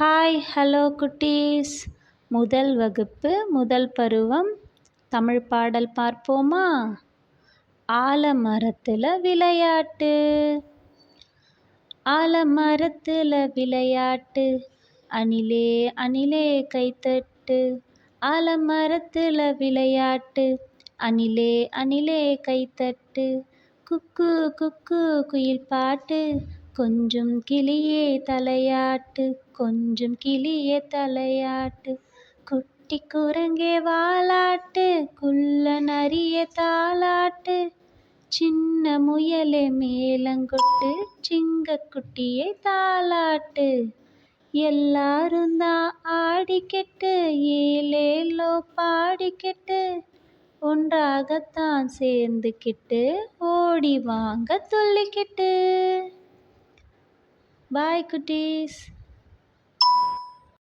Hi hello குட்டீஸ். முதல் வகுப்பு முதல் பருவம். தமிழ் பாடல் பார்ப்போமா? ஆலமரத்தில் விளையாட்டு. ஆலமரத்தில் விளையாட்டு. அணிலே அணிலே கைத்தட்டு. ஆலமரத்தில் விளையாட்டு. அணிலே அணிலே கைத்தட்டு. குக்கு குக்கு குயில் பாட்டு. கொஞ்சம் கிளியே தலையாட்டு கொஞ்சம் கிளியே தலையாட்டு. குட்டி குரங்கே வாலாட்டு குள்ள நரிய தாலாட்டு சின்ன முயலே மேலங்கொட்டு சிங்கக்குட்டியை தாலாட்டு எல்லாரும் தான் ஆடிக்கிட்டு ஏலேலோ பாடிக்கெட்டு. ஒன்றாகத்தான் சேர்ந்துக்கிட்டு ஓடி வாங்க துள்ளிக்கிட்டு பாய் குட்டீஸ்